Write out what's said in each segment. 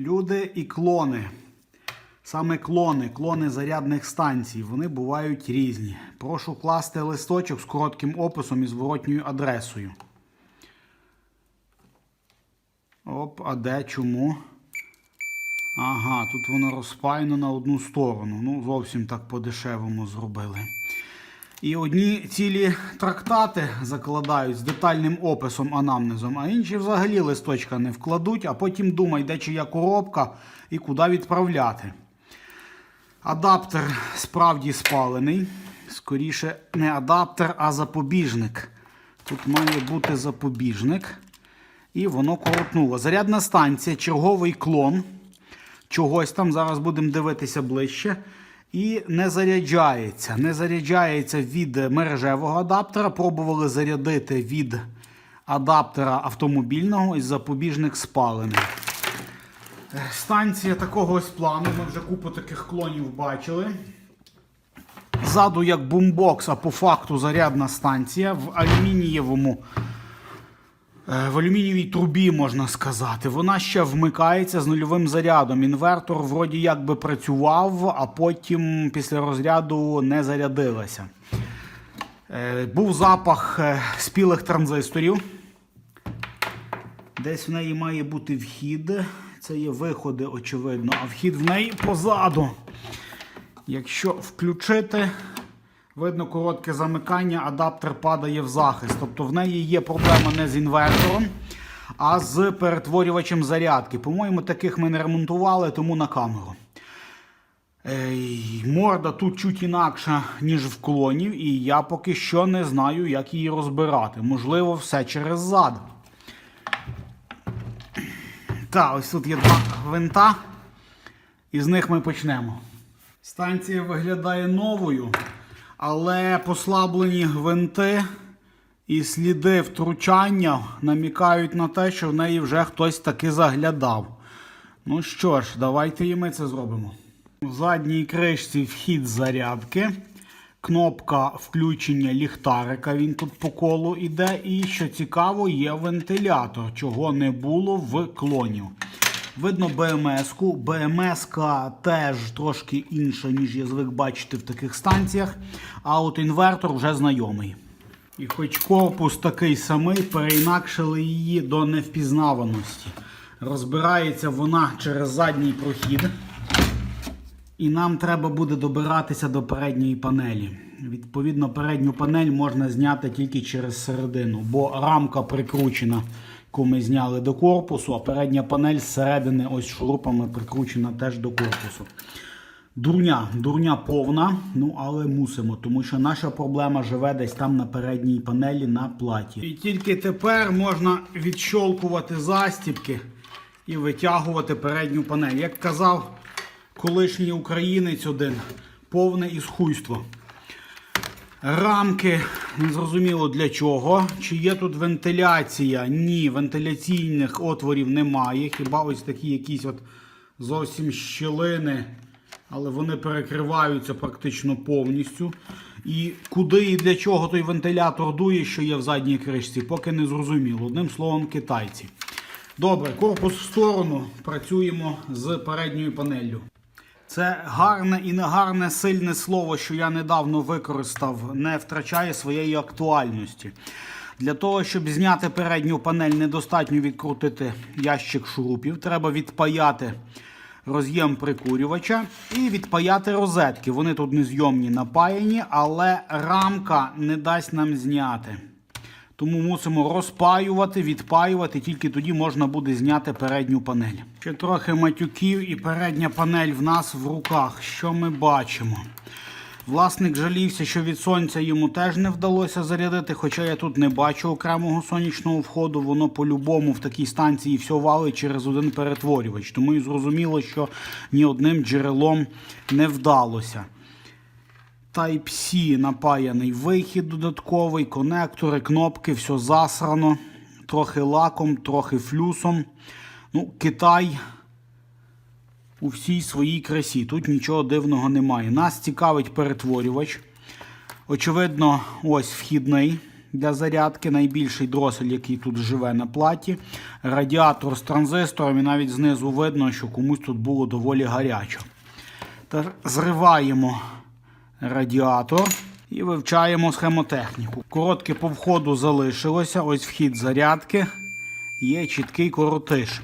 Люди і клони. Саме клони, клони зарядних станцій, вони бувають різні. Прошу класти листочок з коротким описом і зворотньою адресою. Оп, а де чому? Ага, тут воно розпаяно на одну сторону. Ну, зовсім так по-дешевому зробили. І одні цілі трактати закладають з детальним описом, анамнезом, а інші взагалі листочка не вкладуть, а потім думай, де чия коробка і куди відправляти. Адаптер справді спалений. Скоріше, не адаптер, а запобіжник. Тут має бути запобіжник. І воно коротнуло. Зарядна станція, черговий клон. Чогось там, зараз будемо дивитися ближче. І не заряджається. Не заряджається від мережевого адаптера. Пробували зарядити від адаптера автомобільного і запобіжник спалений. Станція такого ось плану. Ми вже купу таких клонів бачили. Ззаду як бумбокс, а по факту зарядна станція в алюмінієвому. Е, В алюмінієвій трубі можна сказати. Вона ще вмикається з нульовим зарядом. Інвертор вроді як би працював, а потім після розряду не зарядилася. Е, Був запах е, спілих транзисторів. Десь в неї має бути вхід. Це є виходи, очевидно, а вхід в неї позаду. Якщо включити, видно коротке замикання, адаптер падає в захист. Тобто в неї є проблема не з інвертором, а з перетворювачем зарядки. По-моєму, таких ми не ремонтували, тому на камеру. Ей, Морда тут чуть інакша, ніж в клонів, і я поки що не знаю, як її розбирати. Можливо, все через зад. Так, ось тут є два гвинта, і з них ми почнемо. Станція виглядає новою, але послаблені гвинти і сліди втручання намікають на те, що в неї вже хтось таки заглядав. Ну що ж, давайте і ми це зробимо. В задній кришці вхід зарядки. Кнопка включення ліхтарика, він тут по колу іде. І що цікаво, є вентилятор, чого не було в клонів. Видно БМС-ку. БМС-ка теж трошки інша, ніж я звик бачити в таких станціях. А от інвертор вже знайомий. І хоч корпус такий самий, переінакшили її до невпізнаваності. Розбирається вона через задній прохід. І нам треба буде добиратися до передньої панелі. Відповідно, передню панель можна зняти тільки через середину, бо рамка прикручена, яку ми зняли до корпусу, а передня панель зсередини ось шурупами прикручена теж до корпусу. Дурня, дурня повна, ну але мусимо, тому що наша проблема живе десь там на передній панелі на платі. І тільки тепер можна відщолкувати застібки і витягувати передню панель. Як казав колишній українець один, повне ісхуйство. Рамки незрозуміло для чого. Чи є тут вентиляція? Ні, вентиляційних отворів немає. Хіба ось такі якісь от зовсім щілини, але вони перекриваються практично повністю. І куди і для чого той вентилятор дує, що є в задній кришці, поки не зрозуміло. Одним словом, китайці. Добре, корпус в сторону. Працюємо з передньою панеллю. Це гарне і негарне сильне слово, що я недавно використав, не втрачає своєї актуальності. Для того, щоб зняти передню панель, недостатньо відкрутити ящик шурупів. Треба відпаяти роз'єм прикурювача і відпаяти розетки. Вони тут незйомні напаяні, але рамка не дасть нам зняти. Тому мусимо розпаювати, відпаювати, тільки тоді можна буде зняти передню панель. Ще трохи матюків і передня панель в нас в руках. Що ми бачимо? Власник жалівся, що від сонця йому теж не вдалося зарядити, хоча я тут не бачу окремого сонячного входу. Воно по-любому в такій станції все валить через один перетворювач. Тому і зрозуміло, що ні одним джерелом не вдалося. Type-C напаяний вихід додатковий, конектори, кнопки, все засрано. Трохи лаком, трохи флюсом. Ну, Китай у всій своїй красі. Тут нічого дивного немає. Нас цікавить перетворювач. Очевидно, ось вхідний. для зарядки, найбільший дросель, який тут живе на платі, радіатор з транзистором, і навіть знизу видно, що комусь тут було доволі гарячо. Тож зриваємо радіатор і вивчаємо схемотехніку. Коротке по входу залишилося. Ось вхід зарядки. Є чіткий коротиш.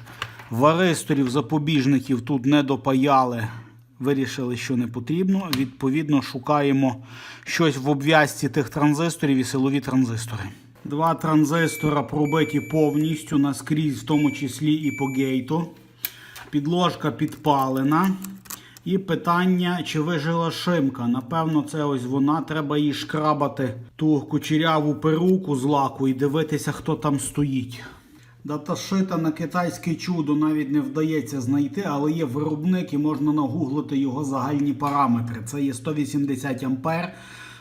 Варисторів, запобіжників тут не допаяли. Вирішили, що не потрібно. Відповідно, шукаємо щось в обв'язці тих транзисторів і силові транзистори. Два транзистора пробиті повністю наскрізь, в тому числі і по гейту. Підложка підпалена. І питання, чи вижила шимка. Напевно, це ось вона. Треба їй шкрабати ту кучеряву перуку з лаку і дивитися, хто там стоїть. Даташита на китайське чудо навіть не вдається знайти, але є виробник і можна нагуглити його загальні параметри. Це є 180 ампер,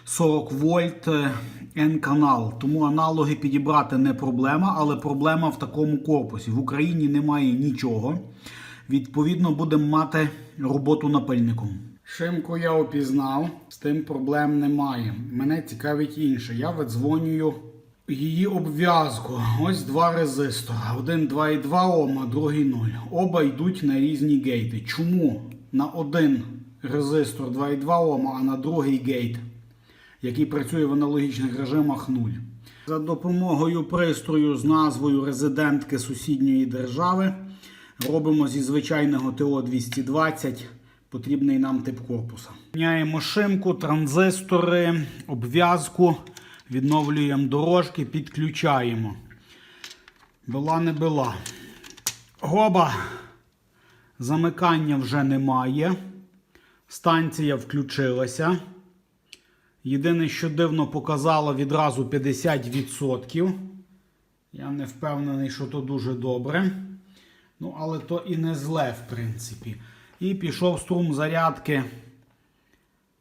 40 вольт N-канал. Тому аналоги підібрати не проблема, але проблема в такому корпусі. В Україні немає нічого. Відповідно, будемо мати роботу напильником. Шимку я опізнав, з тим проблем немає. Мене цікавить інше. Я видзвонюю її обв'язку. Ось два резистора. Один 2,2 Ом, а другий 0. Оба йдуть на різні гейти. Чому на один резистор 2,2 Ом, а на другий гейт, який працює в аналогічних режимах 0? За допомогою пристрою з назвою резидентки сусідньої держави робимо зі звичайного ТО-220 потрібний нам тип корпуса. Міняємо шимку, транзистори, обв'язку, відновлюємо дорожки, підключаємо. Була не була. Гоба. Замикання вже немає. Станція включилася. Єдине, що дивно показало відразу 50%. Я не впевнений, що то дуже добре. Ну, але то і не зле, в принципі. І пішов струм зарядки.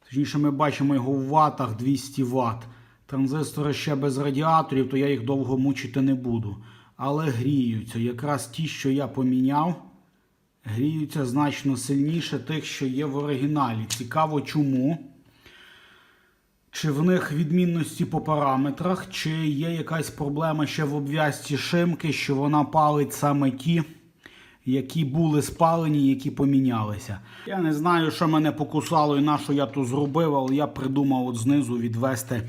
Точніше, ми бачимо його в ватах 200 Вт. Транзистори ще без радіаторів, то я їх довго мучити не буду. Але гріються. Якраз ті, що я поміняв, гріються значно сильніше тих, що є в оригіналі. Цікаво чому. Чи в них відмінності по параметрах, чи є якась проблема ще в обв'язці шимки, що вона палить саме ті, які були спалені, які помінялися. Я не знаю, що мене покусало і на що я то зробив, але я придумав от знизу відвести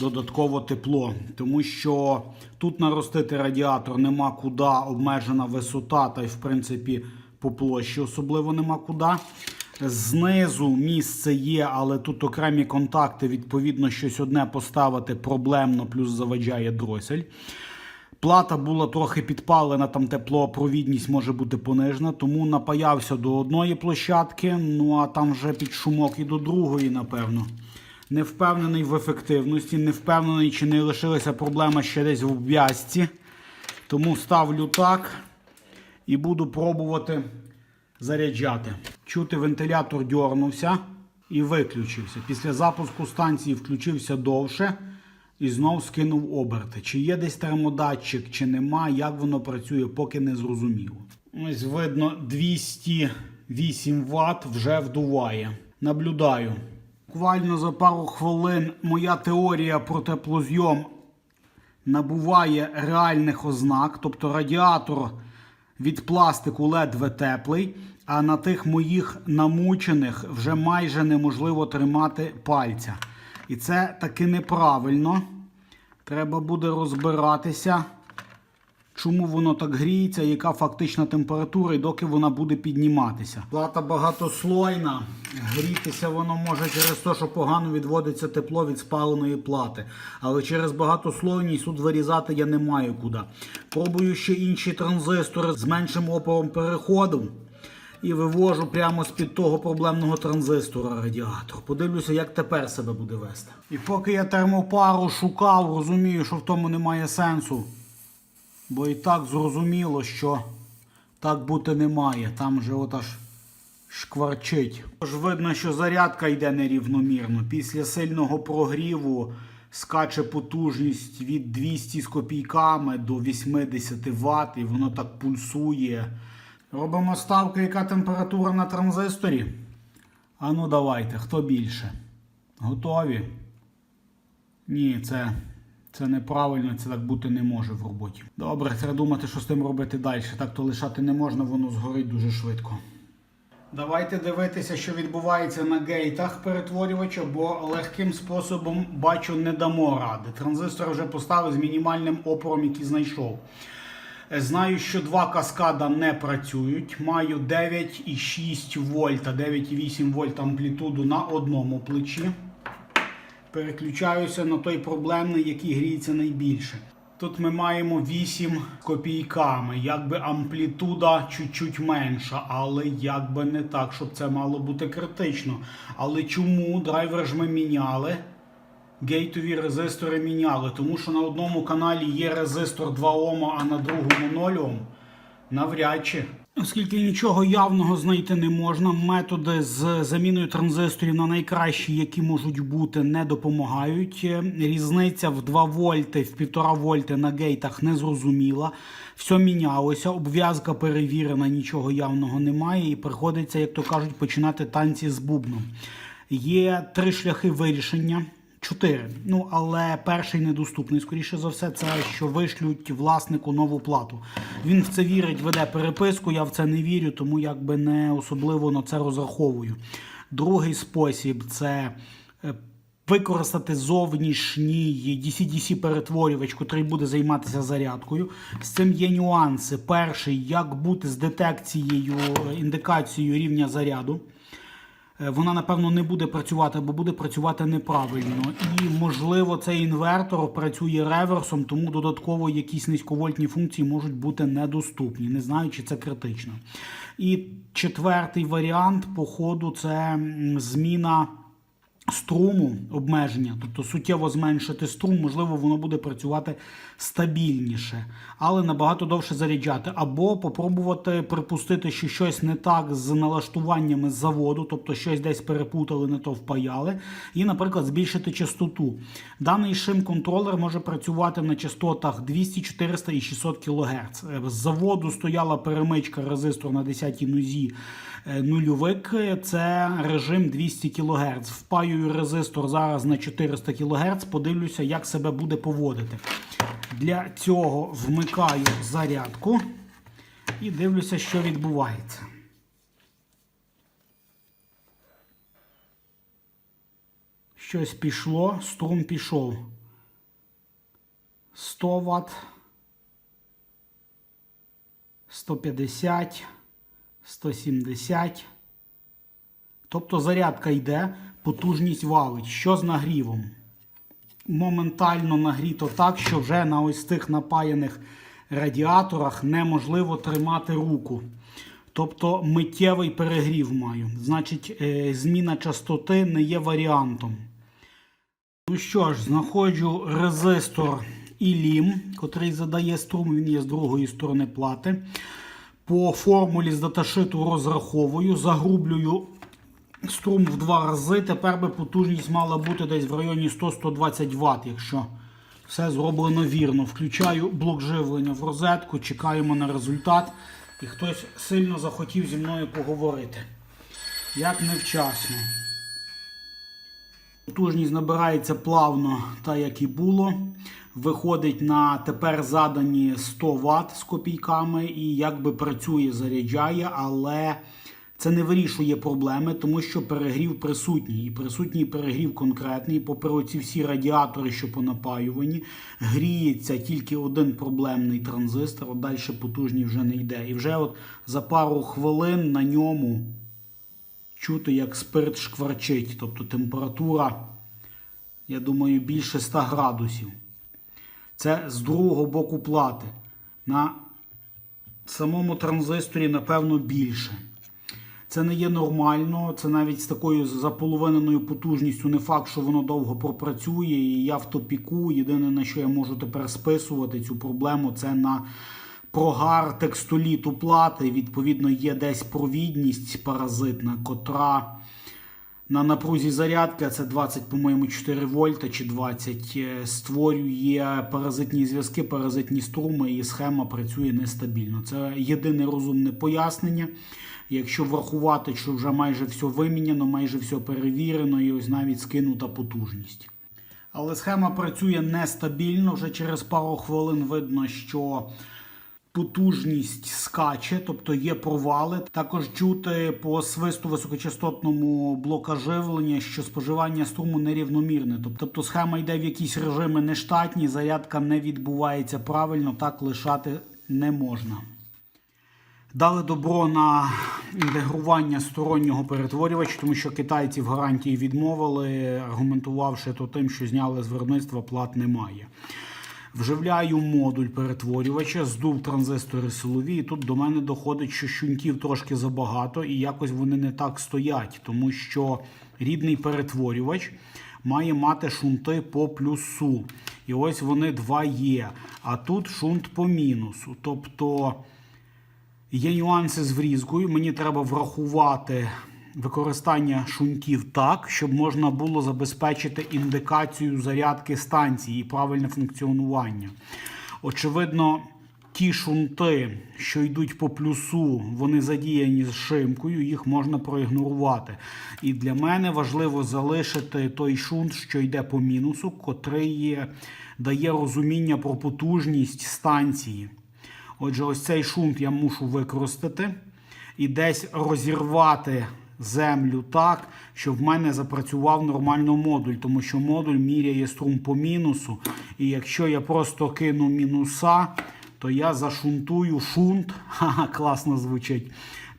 додатково тепло. Тому що тут наростити радіатор нема куди, обмежена висота, та й в принципі по площі особливо нема куди. Знизу місце є, але тут окремі контакти, відповідно, щось одне поставити проблемно, плюс заваджає дросель. Плата була трохи підпалена, там теплопровідність може бути понижена, тому напаявся до одної площадки, ну а там вже під шумок і до другої, напевно. Не впевнений в ефективності, не впевнений, чи не лишилася проблема ще десь в обв'язці. Тому ставлю так і буду пробувати заряджати. Чути, вентилятор дьорнувся і виключився. Після запуску станції включився довше і знов скинув оберти. Чи є десь термодатчик, чи нема, як воно працює, поки не зрозуміло. Ось видно 208 Вт вже вдуває. Наблюдаю. Буквально за пару хвилин моя теорія про теплозйом набуває реальних ознак, тобто радіатор від пластику ледве теплий, а на тих моїх намучених вже майже неможливо тримати пальця. І це таки неправильно. Треба буде розбиратися, чому воно так гріється, яка фактична температура, і доки вона буде підніматися. Плата багатослойна. Грітися воно може через те, що погано відводиться тепло від спаленої плати. Але через багатослойність тут вирізати я не маю куди. Пробую ще інші транзистори з меншим опором переходу. І вивожу прямо з-під того проблемного транзистора радіатор. Подивлюся, як тепер себе буде вести. І поки я термопару шукав, розумію, що в тому немає сенсу. Бо і так зрозуміло, що так бути не має. Там вже от аж шкварчить. Тож видно, що зарядка йде нерівномірно. Після сильного прогріву скаче потужність від 200 з копійками до 80 Вт, і воно так пульсує. Робимо ставку, яка температура на транзисторі. А ну давайте, хто більше? Готові? Ні, це Це неправильно, це так бути не може в роботі. Добре, треба думати, що з тим робити далі. Так то лишати не можна, воно згорить дуже швидко. Давайте дивитися, що відбувається на гейтах перетворювача, бо легким способом бачу не дамо ради. Транзистор вже поставив з мінімальним опором, який знайшов. Знаю, що два каскада не працюють. Маю 9,6 вольта, 9,8 вольт амплітуду на одному плечі. Переключаюся на той проблемний, який гріється найбільше. Тут ми маємо 8 копійками, якби амплітуда чуть-чуть менша, але якби не так, щоб це мало бути критично. Але чому драйвер ж ми міняли? Гейтові резистори міняли, тому що на одному каналі є резистор 2 Ом, а на другому 0 Ом. Навряд чи. Оскільки нічого явного знайти не можна, методи з заміною транзисторів на найкращі, які можуть бути, не допомагають. Е, Різниця в 2 вольти, в 1,5 вольти на гейтах не зрозуміла. Все мінялося, обв'язка перевірена, нічого явного немає, і приходиться, як то кажуть, починати танці з бубном. Є три шляхи вирішення. Чотири. Ну, але перший недоступний, скоріше за все, це що вишлють власнику нову плату. Він в це вірить, веде переписку, я в це не вірю, тому якби не особливо на це розраховую. Другий спосіб це е, використати зовнішній DC-DC перетворювач, котрий буде займатися зарядкою. З цим є нюанси. Перший, як бути з детекцією, е, індикацією рівня заряду. Е, Вона, напевно, не буде працювати або буде працювати неправильно. І, можливо, цей інвертор працює реверсом, тому додатково якісь низьковольтні функції можуть бути недоступні. Не знаю, чи це критично. І четвертий варіант, по ходу, це зміна струму обмеження, тобто суттєво зменшити струм, можливо, воно буде працювати стабільніше, але набагато довше заряджати. Або попробувати припустити, що щось не так з налаштуваннями заводу, тобто щось десь перепутали, не то впаяли, і, наприклад, збільшити частоту. Даний шим-контролер може працювати на частотах 200, 400 і 600 кГц. З заводу стояла перемичка резистор на 10 нозі е, нульовик, це режим 200 кГц. Впаюю резистор зараз на 400 кГц, подивлюся, як себе буде поводити. Для цього вмикаю зарядку і дивлюся, що відбувається. Щось пішло, струм пішов. 100 Вт, 150, 170. Тобто зарядка йде, потужність валить. Що з нагрівом? Моментально нагріто так, що вже на ось цих напаяних радіаторах неможливо тримати руку. Тобто миттєвий перегрів маю. Значить, е, зміна частоти не є варіантом. Ну що ж, знаходжу резистор ІЛІМ, котрий задає струм, він є з другої сторони плати. По формулі з даташиту розраховую, загрублюю струм в два рази. Тепер би потужність мала бути десь в районі 100-120 Вт, якщо все зроблено вірно. Включаю блок живлення в розетку, чекаємо на результат. І хтось сильно захотів зі мною поговорити. Як невчасно. Потужність набирається плавно, так як і було. Виходить на тепер задані 100 Вт з копійками і якби працює, заряджає, але це не вирішує проблеми, тому що перегрів присутній. І присутній перегрів конкретний. Попри оці всі радіатори, що понапаювані, гріється тільки один проблемний транзистор, а далі потужний вже не йде. І вже от за пару хвилин на ньому чути, як спирт шкварчить. Тобто температура, я думаю, більше 100 градусів. Це з другого боку плати. На самому транзисторі, напевно, більше. Це не є нормально, це навіть з такою заполовиненою потужністю не факт, що воно довго пропрацює. І я в топіку. Єдине, на що я можу тепер списувати цю проблему, це на прогар текстоліту плати. Відповідно, є десь провідність паразитна, котра на напрузі зарядки, це 20, по-моєму, 4 вольта чи 20, е, створює паразитні зв'язки, паразитні струми, і схема працює нестабільно. Це єдине розумне пояснення. Якщо врахувати, що вже майже все виміняно, майже все перевірено, і ось навіть скинута потужність. Але схема працює нестабільно. Вже через пару хвилин видно, що потужність скаче, тобто є провали. Також чути по свисту високочастотному блока живлення, що споживання струму нерівномірне. Тобто схема йде в якісь режими нештатні, зарядка не відбувається правильно, так лишати не можна. Дали добро на інтегрування стороннього перетворювача, тому що китайці в гарантії відмовили, аргументувавши то тим, що зняли з виробництва плат немає. Вживляю модуль перетворювача, здув транзистори силові, і тут до мене доходить, що шунтів трошки забагато, і якось вони не так стоять, тому що рідний перетворювач має мати шунти по плюсу. І ось вони два є. А тут шунт по мінусу. Тобто. Є нюанси з врізкою. Мені треба врахувати використання шунтів так, щоб можна було забезпечити індикацію зарядки станції і правильне функціонування. Очевидно, ті шунти, що йдуть по плюсу, вони задіяні з шимкою, їх можна проігнорувати. І для мене важливо залишити той шунт, що йде по мінусу, котрий дає розуміння про потужність станції. Отже, ось цей шунт я мушу використати і десь розірвати землю так, щоб в мене запрацював нормально модуль, тому що модуль міряє струм по мінусу. І якщо я просто кину мінуса, то я зашунтую шунт. Ха-ха, класно звучить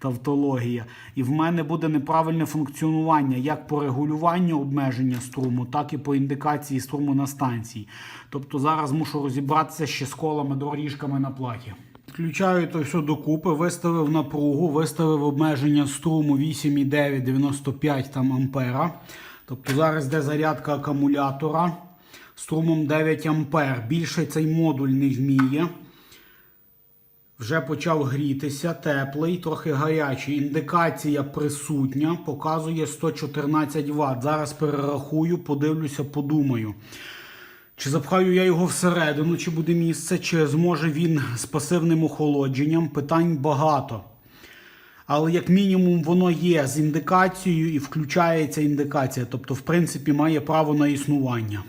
тавтологія. І в мене буде неправильне функціонування як по регулюванню обмеження струму, так і по індикації струму на станції. Тобто зараз мушу розібратися ще з колами доріжками на платі. Включаю то все докупи, виставив напругу, виставив обмеження струму 8,995 там ампера. Тобто зараз йде зарядка акумулятора струмом 9 ампер. Більше цей модуль не вміє. Вже почав грітися, теплий, трохи гарячий. Індикація присутня, показує 114 Вт. Зараз перерахую, подивлюся, подумаю. Чи запхаю я його всередину, чи буде місце, чи зможе він з пасивним охолодженням. Питань багато. Але як мінімум воно є з індикацією і включається індикація. Тобто, в принципі, має право на існування.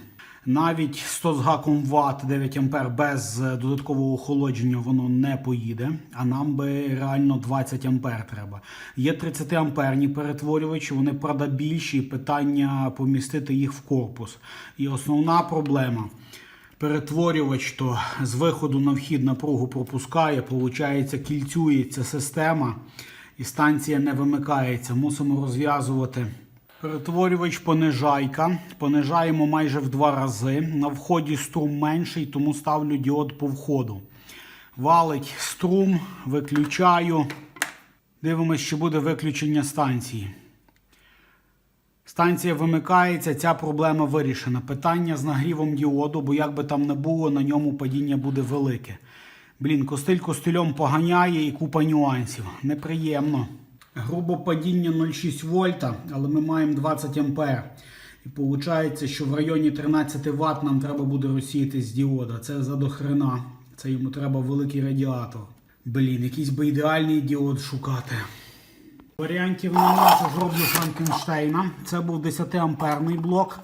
Навіть 100 з гаком Вт 9 А без е, додаткового охолодження воно не поїде, а нам би реально 20 А треба. Є 30 амперні перетворювачі, вони правда більші, питання помістити їх в корпус. І основна проблема. Перетворювач то з виходу на вхід напругу пропускає, виходить, кільцюється система і станція не вимикається. Мусимо розв'язувати. Перетворювач понижайка. Понижаємо майже в два рази. На вході струм менший, тому ставлю діод по входу. Валить струм, виключаю. Дивимось, чи буде виключення станції. Станція вимикається, ця проблема вирішена. Питання з нагрівом діоду, бо як би там не було, на ньому падіння буде велике. Блін, костиль костильом поганяє і купа нюансів. Неприємно. Грубо падіння 0,6 вольта, але ми маємо 20 ампер. І виходить, що в районі 13 Вт нам треба буде розсіяти з діода. Це за дохрена. Це йому треба великий радіатор. Блін, якийсь би ідеальний діод шукати. Варіантів нема, що зроблю Франкенштейна. Це був 10 амперний блок,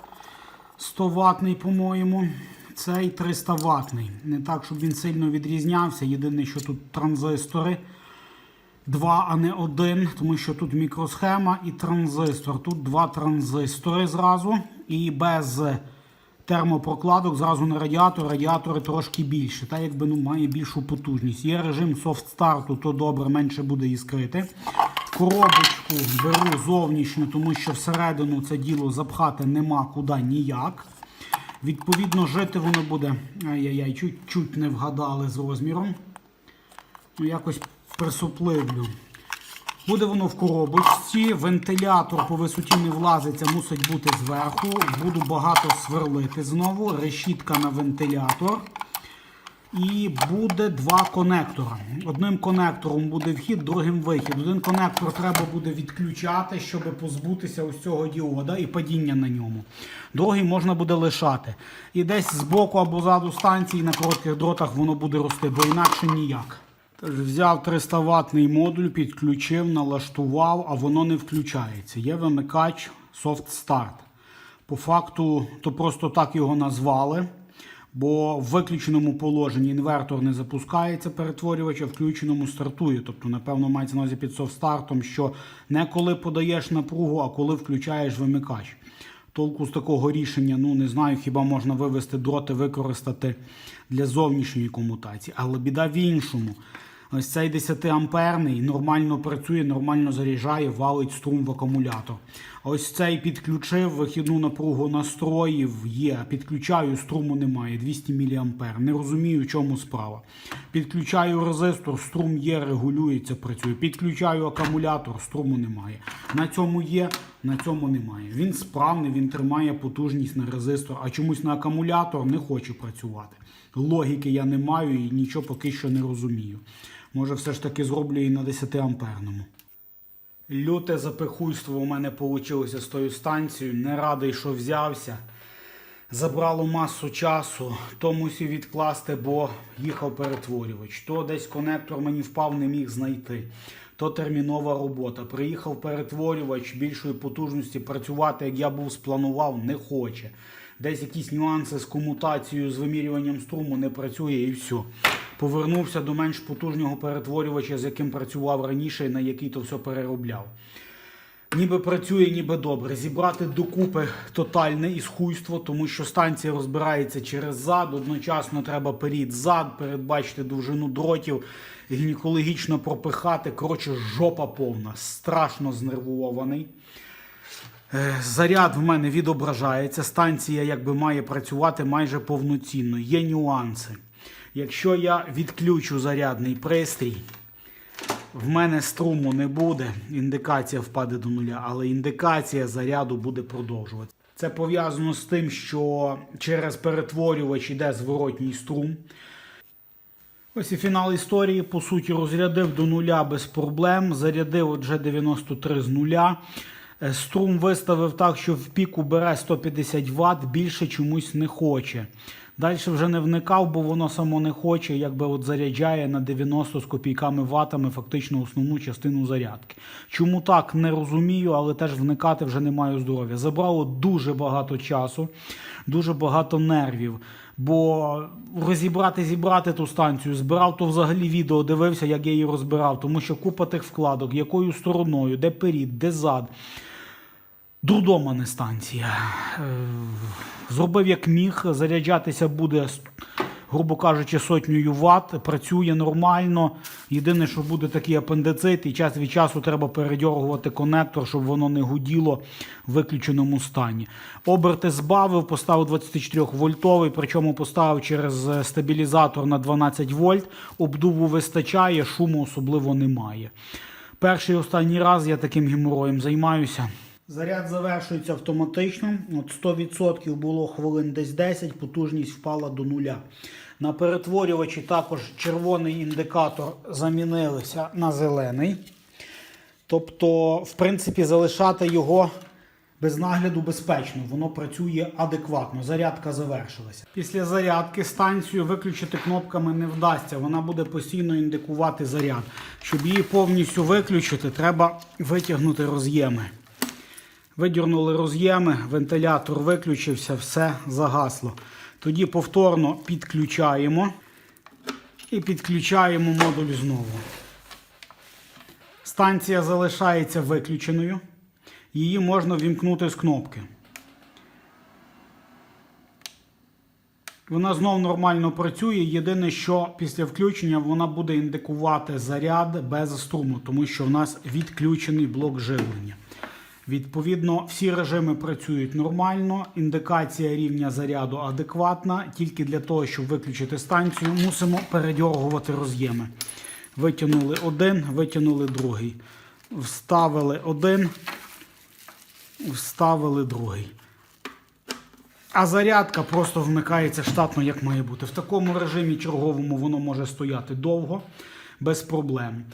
100 ватний, по-моєму. Цей 300 ватний. Не так, щоб він сильно відрізнявся. Єдине, що тут транзистори. Два, а не один, тому що тут мікросхема і транзистор. Тут два транзистори зразу. І без термопрокладок зразу на радіатор. Радіатори трошки більше. Та якби ну, має більшу потужність. Є режим софт старту, то добре, менше буде іскрити. Коробочку беру зовнішню, тому що всередину це діло запхати нема куди ніяк. Відповідно, жити воно буде. Ай-яй-яй, чуть-чуть не вгадали з розміром. Ну, якось присопливлю. Буде воно в коробочці. Вентилятор по висоті не влазиться, мусить бути зверху. Буду багато сверлити знову. Решітка на вентилятор. І буде два конектора. Одним конектором буде вхід, другим вихід. Один конектор треба буде відключати, щоб позбутися ось цього діода і падіння на ньому. Другий можна буде лишати. І десь збоку або ззаду станції на коротких дротах воно буде рости, бо інакше ніяк. Взяв 300 ватний модуль, підключив, налаштував, а воно не включається. Є вимикач Soft Start. По факту, то просто так його назвали. Бо в виключеному положенні інвертор не запускається перетворювач, а включеному стартує. Тобто, напевно, мається на увазі під софт-стартом, що не коли подаєш напругу, а коли включаєш вимикач. Толку з такого рішення, ну не знаю, хіба можна вивести дроти, використати для зовнішньої комутації. Але біда в іншому. Ось цей 10 амперний нормально працює, нормально заряджає, валить струм в акумулятор. Ось цей підключив, вихідну напругу настроїв, є. Підключаю, струму немає, 200 мА. Не розумію, в чому справа. Підключаю резистор, струм є, регулюється, працює. Підключаю акумулятор, струму немає. На цьому є, на цьому немає. Він справний, він тримає потужність на резистор, а чомусь на акумулятор не хоче працювати. Логіки я не маю і нічого поки що не розумію. Може, все ж таки зроблю і на 10 амперному. Люте запихуйство у мене вийшло з тою станцією. Не радий, що взявся. Забрало масу часу, то мусив відкласти, бо їхав перетворювач. То десь конектор мені впав, не міг знайти. То термінова робота. Приїхав перетворювач більшої потужності працювати, як я був спланував, не хоче. Десь якісь нюанси з комутацією, з вимірюванням струму не працює і все. Повернувся до менш потужного перетворювача, з яким працював раніше, на який то все переробляв. Ніби працює, ніби добре. Зібрати докупи тотальне ісхуйство, тому що станція розбирається через зад. Одночасно треба перед зад, передбачити довжину дротів, гінекологічно пропихати. Коротше, жопа повна. Страшно знервований. Е, Заряд в мене відображається. Станція якби має працювати майже повноцінно. Є нюанси. Якщо я відключу зарядний пристрій, в мене струму не буде, індикація впаде до нуля, але індикація заряду буде продовжуватися. Це пов'язано з тим, що через перетворювач йде зворотній струм. Ось і фінал історії. По суті, розрядив до нуля без проблем. Зарядив отже 93 з нуля. Е, Струм виставив так, що в піку бере 150 Вт, більше чомусь не хоче. Далі вже не вникав, бо воно само не хоче, якби от заряджає на 90 з копійками ватами фактично основну частину зарядки. Чому так, не розумію, але теж вникати вже не маю здоров'я. Забрало дуже багато часу, дуже багато нервів. Бо розібрати, зібрати ту станцію, збирав то взагалі відео, дивився, як я її розбирав, тому що купа тих вкладок, якою стороною, де перід, де зад. Дурдома не станція. Е, Зробив як міг, заряджатися буде, грубо кажучи, сотнею ватт, працює нормально. Єдине, що буде такий апендицит, і час від часу треба передьоргувати конектор, щоб воно не гуділо в виключеному стані. Оберти збавив, поставив 24 вольтовий, причому поставив через е, стабілізатор на 12 вольт. Обдуву вистачає, шуму особливо немає. Перший і останній раз я таким геморроєм займаюся. Заряд завершується автоматично. От 100% було хвилин десь 10, потужність впала до нуля. На перетворювачі також червоний індикатор замінилися на зелений. Тобто, в принципі, залишати його без нагляду безпечно. Воно працює адекватно. Зарядка завершилася. Після зарядки станцію виключити кнопками не вдасться. Вона буде постійно індикувати заряд. Щоб її повністю виключити, треба витягнути роз'єми. Видірнули роз'єми, вентилятор виключився, все загасло. Тоді повторно підключаємо і підключаємо модуль знову. Станція залишається виключеною. Її можна вімкнути з кнопки. Вона знов нормально працює. Єдине, що після включення вона буде індикувати заряд без струму, тому що в нас відключений блок живлення. Відповідно, всі режими працюють нормально, індикація рівня заряду адекватна. Тільки для того, щоб виключити станцію, мусимо передьоргувати роз'єми. Витягнули один, витягнули другий. Вставили один, вставили другий. А зарядка просто вмикається штатно, як має бути. В такому режимі черговому воно може стояти довго, без проблем.